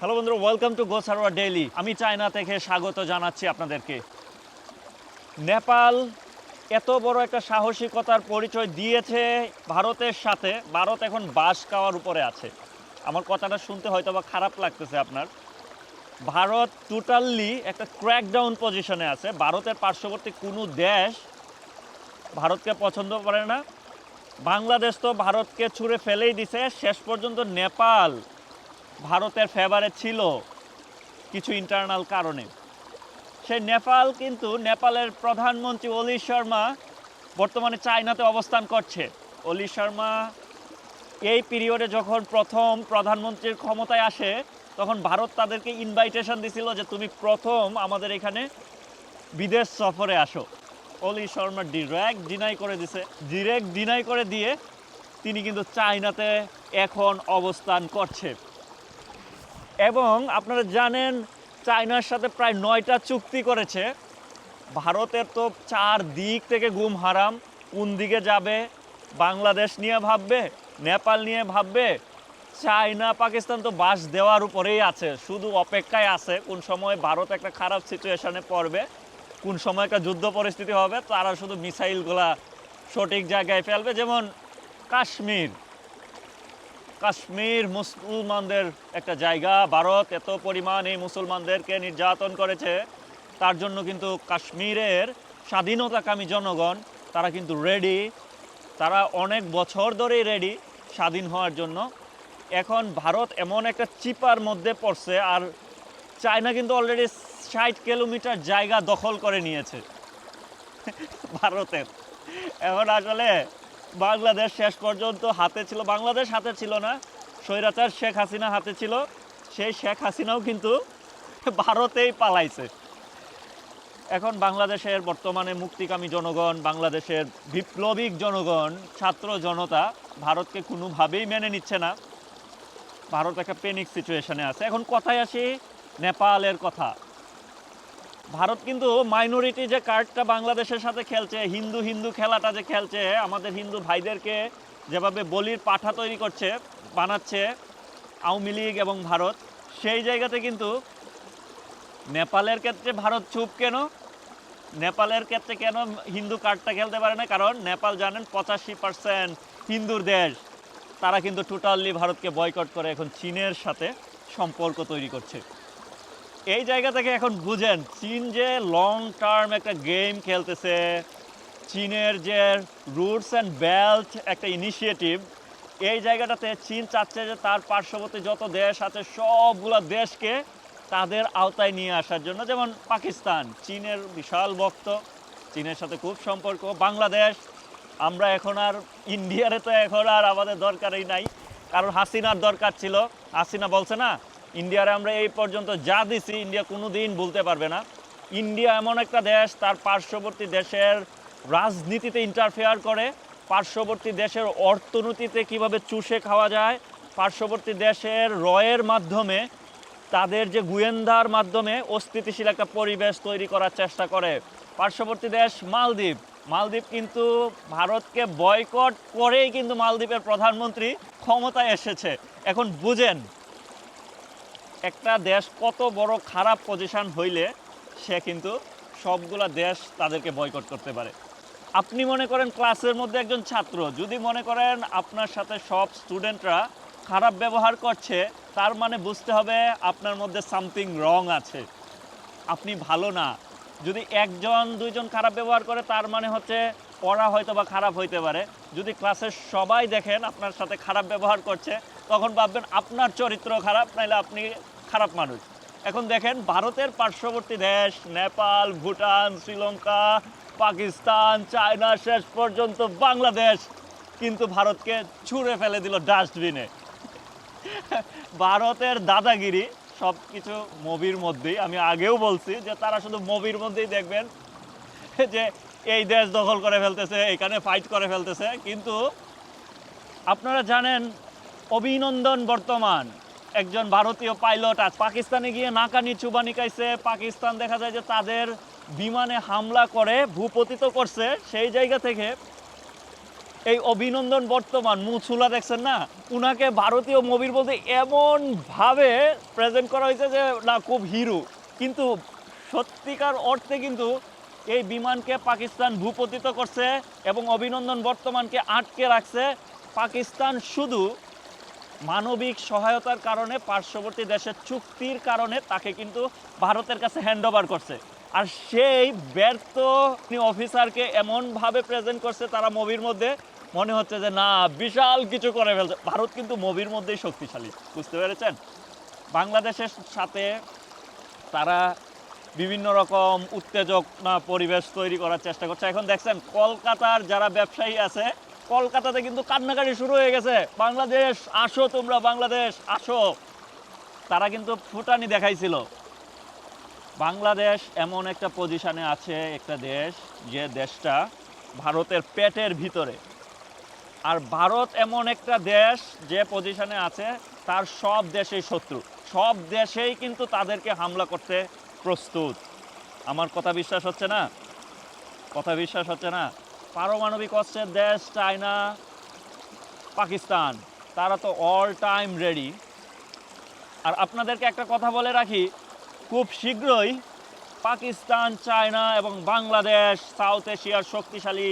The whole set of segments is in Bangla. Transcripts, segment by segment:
হ্যালো বন্ধুরা ওয়েলকাম টু গোসারোয়া ডেইলি আমি চায়না থেকে স্বাগত জানাচ্ছি আপনাদেরকে। নেপাল এত বড় একটা সাহসিকতার পরিচয় দিয়েছে ভারতের সাথে। ভারত এখন বাস খাওয়ার উপরে আছে। আমার কথাটা শুনতে হয়তো বা খারাপ লাগতেছে আপনার। ভারত টোটালি একটা ক্র্যাকডাউন পজিশনে আছে। ভারতের পার্শ্ববর্তী কোনো দেশ ভারতকে পছন্দ করে না। বাংলাদেশ তো ভারতকে ছুঁড়ে ফেলেই দিছে। শেষ পর্যন্ত নেপাল ভারতের ফেভারে ছিল কিছু ইন্টারনাল কারণে। সেই নেপাল কিন্তু নেপালের প্রধানমন্ত্রী অলি শর্মা বর্তমানে চায়নাতে অবস্থান করছে। অলি শর্মা এই পিরিয়ডে যখন প্রথম প্রধানমন্ত্রীর ক্ষমতায় আসে, তখন ভারত তাদেরকে ইনভাইটেশন দিছিল যে তুমি প্রথম আমাদের এখানে বিদেশ সফরে আসো। অলি শর্মা ডিরেক্ট ডিনাই করে দিছে। ডিরেক্ট ডিনাই করে দিয়ে তিনি কিন্তু চায়নাতে এখন অবস্থান করছে। এবং আপনারা জানেন চায়নার সাথে প্রায় নয়টা চুক্তি করেছে। ভারতের তো চার দিক থেকে গুম হারাম। কোন দিকে যাবে? বাংলাদেশ নিয়ে ভাববে? নেপাল নিয়ে ভাববে? চায়না, পাকিস্তান তো বাস দেওয়ার উপরেই আছে। শুধু অপেক্ষায় আছে কোন সময় ভারত একটা খারাপ সিচুয়েশনে পড়বে, কোন সময় একটা যুদ্ধ পরিস্থিতি হবে, তারা শুধু মিসাইলগুলা সঠিক জায়গায় ফেলবে। যেমন কাশ্মীর। কাশ্মীর মুসলমানদের একটা জায়গা। ভারত এত পরিমাণ এই মুসলমানদেরকে নির্যাতন করেছে, তার জন্য কিন্তু কাশ্মীরের স্বাধীনতাকামী জনগণ, তারা কিন্তু রেডি তারা অনেক বছর ধরেই রেডি স্বাধীন হওয়ার জন্য। এখন ভারত এমন একটা চিপার মধ্যে পড়ছে, আর চায়না কিন্তু অলরেডি ষাট কিলোমিটার জায়গা দখল করে নিয়েছে। ভারতের। এখন আসলে বাংলাদেশ শেষ পর্যন্ত হাতে ছিল, বাংলাদেশ হাতে ছিল না, স্বৈরাচার শেখ হাসিনা হাতে ছিল, সেই শেখ হাসিনাও কিন্তু ভারতেই পালাইছে। এখন বাংলাদেশের বর্তমানে মুক্তিকামী জনগণ, বাংলাদেশের বিপ্লবিক জনগণ, ছাত্র জনতা ভারতকে কোনোভাবেই মেনে নিচ্ছে না। ভারত একটা পেনিক সিচুয়েশনে আছে। এখন কথায় আসি, নেপালের কথা। ভারত কিন্তু মাইনরিটি যে কার্ডটা বাংলাদেশের সাথে খেলছে, হিন্দু হিন্দু খেলাটা যে খেলছে, আমাদের হিন্দু ভাইদেরকে যেভাবে বলির পাঠা তৈরি করছে, বানাচ্ছে আওয়ামী লীগ এবং ভারত, সেই জায়গাতে কিন্তু নেপালের ক্ষেত্রে ভারত চুপ কেন? নেপালের ক্ষেত্রে কেন হিন্দু কার্ডটা খেলতে পারে না? কারণ নেপাল জানেন পঁচাশি পার্সেন্ট হিন্দুর দেশ। তারা কিন্তু টোটালি ভারতকে বয়কট করে এখন চীনের সাথে সম্পর্ক তৈরি করছে। এই জায়গা থেকে এখন বুঝেন, চীন যে লং টার্ম একটা গেম খেলতেছে, চীনের যে রুটস অ্যান্ড বেল্ট একটা ইনিশিয়েটিভ এই জায়গাটাতে চীন চাচ্ছে যে তার পার্শ্ববর্তী যত দেশ আছে, সবগুলো দেশকে তাদের আওতায় নিয়ে আসার জন্য। যেমন পাকিস্তান, চীনের বিশাল ভক্ত, চীনের সাথে খুব সম্পর্ক। বাংলাদেশ, আমরা এখন আর ইন্ডিয়ারে তো এখন আর আমাদের দরকারই নাই, কারণ হাসিনার দরকার ছিল। হাসিনা বলছে না ইন্ডিয়ারে আমরা এই পর্যন্ত যা দিছি, ইন্ডিয়া কোনো দিন বলতে পারবে না। ইন্ডিয়া এমন একটা দেশ, তার পার্শ্ববর্তী দেশের রাজনীতিতে ইন্টারফেয়ার করে, পার্শ্ববর্তী দেশের অর্থনীতিতে কীভাবে চুষে খাওয়া যায়, পার্শ্ববর্তী দেশের রয়ের মাধ্যমে তাদের যে গোয়েন্দার মাধ্যমে অস্থিতিশীল একটা পরিবেশ তৈরি করার চেষ্টা করে। পার্শ্ববর্তী দেশ মালদ্বীপ। মালদ্বীপ কিন্তু ভারতকে বয়কট করেই কিন্তু মালদ্বীপের প্রধানমন্ত্রী ক্ষমতায় এসেছে। এখন বুঝেন একটা দেশ কত বড় খারাপ পজিশন হইলে সে কিন্তু সবগুলা দেশ তাদেরকে বয়কট করতে পারে। আপনি মনে করেন ক্লাসের মধ্যে একজন ছাত্র, যদি মনে করেন আপনার সাথে সব স্টুডেন্টরা খারাপ ব্যবহার করছে, তার মানে বুঝতে হবে আপনার মধ্যে সামথিং রং আছে। আপনি ভালো না। যদি একজন, দুইজন খারাপ ব্যবহার করে, তার মানে হচ্ছে পড়া হয়তো বা খারাপ হইতে পারে। যদি ক্লাসের সবাই দেখেন আপনার সাথে খারাপ ব্যবহার করছে তখন ভাববেন, আপনার চরিত্র খারাপ, নাইলে আপনি খারাপ মানুষ। এখন দেখেন, ভারতের পার্শ্ববর্তী দেশ, নেপাল, ভুটান, শ্রীলঙ্কা, পাকিস্তান, চায়না, শেষ পর্যন্ত বাংলাদেশ কিন্তু ভারতকে ছুঁড়ে ফেলে দিল ডাস্টবিনে ভারতের দাদাগিরি সব কিছু মুভির মধ্যেই, আমি আগেও বলছি যে তারা শুধু মুভির মধ্যেই দেখবেন যে এই দেশ দখল করে ফেলতেছে, এখানে ফাইট করে ফেলতেছে, কিন্তু আপনারা জানেন অভিনন্দন বর্তমান। একজন ভারতীয় পাইলট আজ পাকিস্তানে গিয়ে নাকানি চুবানি খাইছে। পাকিস্তান দেখা যায় যে তাদের বিমানে হামলা করে, ভূপতিত করছে। সেই জায়গা থেকে এই অভিনন্দন বর্তমান মুছুলা দেখছেন না? উনাকে ভারতীয় মুভির বলতে এমন ভাবে প্রেজেন্ট করা হয়েছে যে, না, খুব হিরো। কিন্তু সত্যিকার অর্থে কিন্তু এই বিমানকে পাকিস্তান ভূপতিত করছে এবং অভিনন্দন বর্তমানকে আটকে রাখছে। পাকিস্তান শুধু মানবিক সহায়তার কারণে পার্শ্ববর্তী দেশের চুক্তির কারণে তাকে কিন্তু ভারতের কাছে হ্যান্ড ওভার করছে। আর সেই ব্যর্থ অফিসারকে এমনভাবে প্রেজেন্ট করছে তারা মুভির মধ্যে, মনে হচ্ছে যে না, বিশাল কিছু করে ফেলছে। ভারত কিন্তু মুভির মধ্যেই শক্তিশালী, বুঝতে পেরেছেন? বাংলাদেশের সাথে তারা বিভিন্ন রকম উত্তেজক পরিবেশ তৈরি করার চেষ্টা করছে। এখন দেখছেন, কলকাতার যারা ব্যবসায়ী আছে কলকাতাতে কিন্তু কান্নাকাটি শুরু হয়ে গেছে। বাংলাদেশ, আসো তোমরা, বাংলাদেশ, আসো। তারা কিন্তু ফুটানি দেখাইছিল। বাংলাদেশ এমন একটা পজিশনে আছে, একটা দেশ, যে দেশটা ভারতের পেটের ভিতরে। আর ভারত এমন একটা দেশ যে পজিশনে আছে, তার সব দেশেই শত্রু। সব দেশেই কিন্তু তাদেরকে হামলা করতে প্রস্তুত। আমার কথা বিশ্বাস হচ্ছে না? কথা বিশ্বাস হচ্ছে না? পারমাণবিক অস্ত্রের দেশ চায়না, পাকিস্তান। তারা তো অল টাইম রেডি আর আপনাদেরকে একটা কথা বলে রাখি, খুব শীঘ্রই পাকিস্তান, চায়না এবং বাংলাদেশ, সাউথ এশিয়ার শক্তিশালী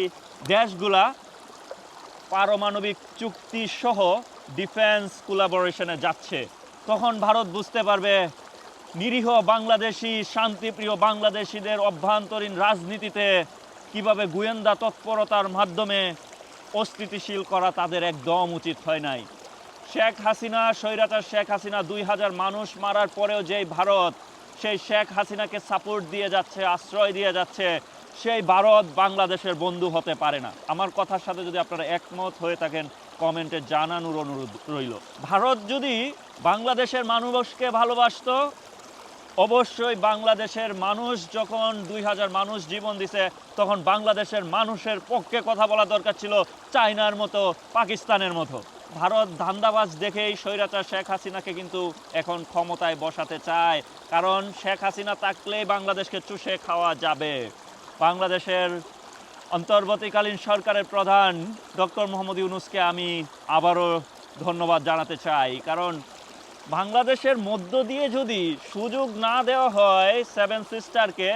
দেশগুলা পারমাণবিক চুক্তি সহ ডিফেন্স কোলাবোরেশনে যাচ্ছে। তখন ভারত বুঝতে পারবে, নিরীহ বাংলাদেশি, শান্তিপ্রিয় বাংলাদেশিদের অভ্যন্তরীণ রাজনীতিতে কীভাবে গোয়েন্দা তৎপরতার মাধ্যমে অস্থিতিশীল করা তাদের একদম উচিত হয় নাই। শেখ হাসিনা, স্বৈরাচার শেখ হাসিনা, দুই হাজার মানুষ মারার পরেও যেই ভারত, সেই শেখ হাসিনাকে সাপোর্ট দিয়ে যাচ্ছে, আশ্রয় দিয়ে যাচ্ছে, সেই ভারত বাংলাদেশের বন্ধু হতে পারে না। আমার কথার সাথে যদি আপনারা একমত হয়ে থাকেন কমেন্টে জানানোর অনুরোধ রইল। ভারত যদি বাংলাদেশের মানুষকে ভালোবাসতো অবশ্যই বাংলাদেশের মানুষ যখন দুই হাজার মানুষ জীবন দিছে, তখন বাংলাদেশের মানুষের পক্ষে কথা বলা দরকার ছিল চায়নার মতো, পাকিস্তানের মতো। ভারত ধান্দাবাজ দেখেই স্বৈরাচার শেখ হাসিনাকে কিন্তু এখন ক্ষমতায় বসাতে চায়। কারণ শেখ হাসিনা থাকলেই বাংলাদেশকে চুষে খাওয়া যাবে। বাংলাদেশের অন্তর্বর্তীকালীন সরকারের প্রধান ডক্টর মোহাম্মদ ইউনুসকে আমি আবারও ধন্যবাদ জানাতে চাই। কারণ বাংলাদেশের মধ্য দিয়ে যদি সুযোগ না দেওয়া হয় সেভেন সিস্টারকে,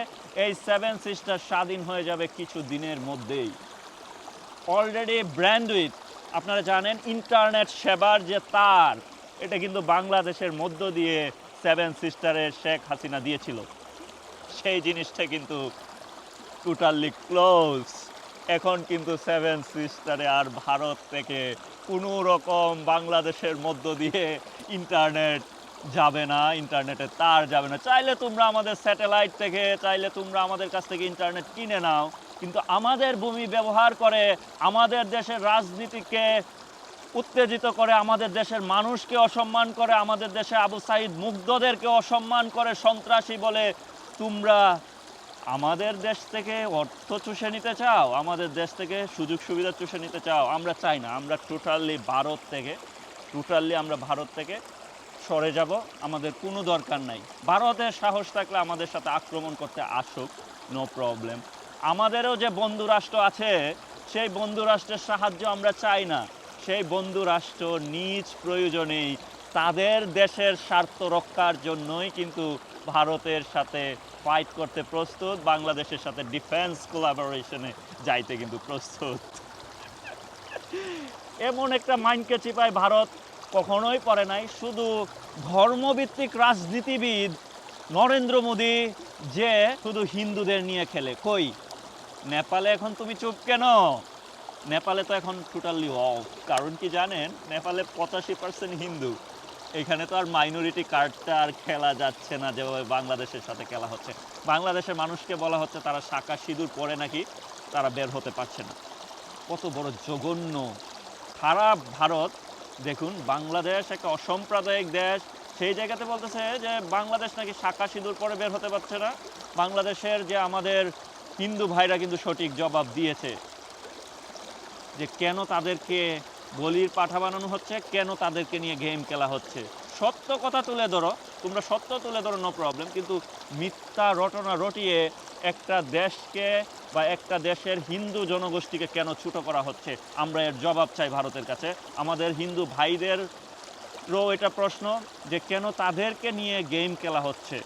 এই সেভেন সিস্টার স্বাধীন হয়ে যাবে কিছু দিনের মধ্যেই। অলরেডি ব্র্যান্ডউইথ আপনারা জানেন ইন্টারনেট সেবার যে তার, এটা কিন্তু বাংলাদেশের মধ্য দিয়ে সেভেন সিস্টারের শেখ হাসিনা দিয়েছিল। সেই জিনিসটা কিন্তু টোটালি ক্লোজ এখন কিন্তু সেভেন সিস্টারে আর ভারত থেকে কোনো রকম বাংলাদেশের মধ্য দিয়ে ইন্টারনেট যাবে না ইন্টারনেটে তার যাবে না। চাইলে তোমরা আমাদের স্যাটেলাইট থেকে, চাইলে তোমরা আমাদের কাছ থেকে ইন্টারনেট কিনে নাও, কিন্তু আমাদের ভূমি ব্যবহার করে আমাদের দেশের রাজনীতিকে উত্তেজিত করে, আমাদের দেশের মানুষকে অসম্মান করে, আমাদের দেশে আবু সাইদ মুগ্ধদেরকে অসম্মান করে সন্ত্রাসী বলে তোমরা আমাদের দেশ থেকে অর্থ চুষে নিতে চাও, আমাদের দেশ থেকে সুযোগ সুবিধা চুষে নিতে চাও, আমরা চাই না। আমরা টোটালি ভারত থেকে টোটালি আমরা ভারত থেকে সরে যাব। আমাদের কোনো দরকার নাই। ভারতের সাহস থাকলে আমাদের সাথে আক্রমণ করতে আসুক নো প্রবলেম আমাদেরও যে বন্ধু রাষ্ট্র আছে, সেই বন্ধু রাষ্ট্রের সাহায্য আমরা চাই না। সেই বন্ধু রাষ্ট্র নিজ প্রয়োজনেই তাদের দেশের স্বার্থ রক্ষার জন্যই কিন্তু ভারতের সাথে ফাইট করতে প্রস্তুত, বাংলাদেশের সাথে ডিফেন্স কোলাবোরেশনে যাইতে কিন্তু প্রস্তুত। এমন একটা মাইন্ডকে চিপায় ভারত কখনোই পড়ে নাই। শুধু ধর্মভিত্তিক রাজনীতিবিদ নরেন্দ্র মোদী যে শুধু হিন্দুদের নিয়ে খেলে। কই? নেপালে এখন তুমি চুপ কেন? নেপালে তো এখন টোটালি অফ কারণ কি জানেন? নেপালে পঁচাশি পার্সেন্ট হিন্দু। এখানে তো আর মাইনরিটি কার্ডটা আর খেলা যাচ্ছে না, যেভাবে বাংলাদেশের সাথে খেলা হচ্ছে। বাংলাদেশের মানুষকে বলা হচ্ছে তারা শাখা সিঁদুর পরে নাকি তারা বের হতে পারছে না। কত বড় জঘন্য, খারাপ ভারত। দেখুন, বাংলাদেশ একটা অসাম্প্রদায়িক দেশ। সেই জায়গাতে বলতেছে যে বাংলাদেশ নাকি শাখা সিঁদুর পরে বের হতে পারছে না। বাংলাদেশের যে আমাদের হিন্দু ভাইরা কিন্তু সঠিক জবাব দিয়েছে যে কেন তাদেরকে বলির পাঠা বানানো হচ্ছে, কেন তাদেরকে নিয়ে গেম খেলা হচ্ছে? সত্য কথা তুলে ধরো, তোমরা সত্য তুলে ধরো নো প্রবলেম কিন্তু মিথ্যা রটনা রটিয়ে একটা দেশকে বা একটা দেশের হিন্দু জনগোষ্ঠীকে কেন ছোট করা হচ্ছে? আমরা এর জবাব চাই ভারতের কাছে। আমাদের হিন্দু ভাইদেরও এটা প্রশ্ন যে কেন তাদেরকে নিয়ে গেম খেলা হচ্ছে?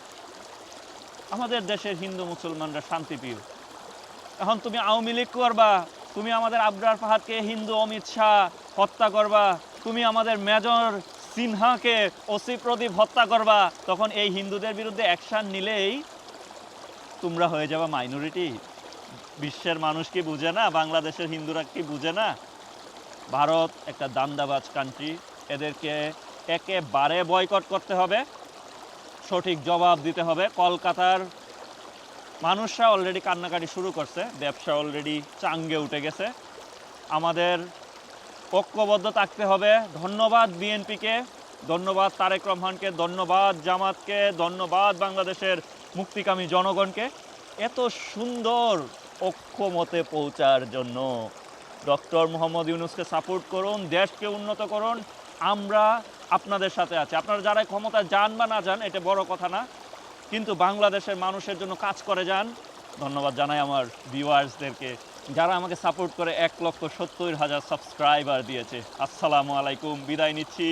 আমাদের দেশের হিন্দু মুসলমানরা শান্তিপ্রিয়। এখন তুমি আওয়ামী লীগ করবা, তুমি আমাদের আবরার ফাহাদকে হিন্দু অমিত শাহ হত্যা করবা, তুমি আমাদের মেজর সিনহাকে ওসি প্রদীপ হত্যা করবা, তখন এই হিন্দুদের বিরুদ্ধে অ্যাকশন নিলেই তোমরা হয়ে যাবা মাইনরিটি। বিশ্বের মানুষ কি বুঝে না? বাংলাদেশের হিন্দুরা কি বুঝে না? ভারত একটা দান্দাবাজ কান্ট্রি এদেরকে একেবারে বয়কট করতে হবে, সঠিক জবাব দিতে হবে। কলকাতার মানুষরা অলরেডি কান্নাকাটি শুরু করছে, ব্যবসা অলরেডি চাঙ্গে উঠে গেছে। আমাদের ঐক্যবদ্ধ থাকতে হবে। ধন্যবাদ বিএনপিকে, ধন্যবাদ তারেক রহমানকে, ধন্যবাদ জামাতকে, ধন্যবাদ বাংলাদেশের মুক্তিকামী জনগণকে এত সুন্দর ঐক্যমতে পৌঁছার জন্য। ডক্টর মোহাম্মদ ইউনুসকে সাপোর্ট করুন, দেশকে উন্নত করুন। আমরা আপনাদের সাথে আছি। আপনারা যারা ক্ষমতা যান বা না যান, এটা বড় কথা না। কিন্তু বাংলাদেশের মানুষের জন্য কাজ করে যান। ধন্যবাদ জানাই আমার ভিউয়ার্সদেরকে যারা আমাকে সাপোর্ট করে এক লক্ষ সত্তর হাজার সাবস্ক্রাইবার দিয়েছে। আসসালামু আলাইকুম, বিদায় নিচ্ছি।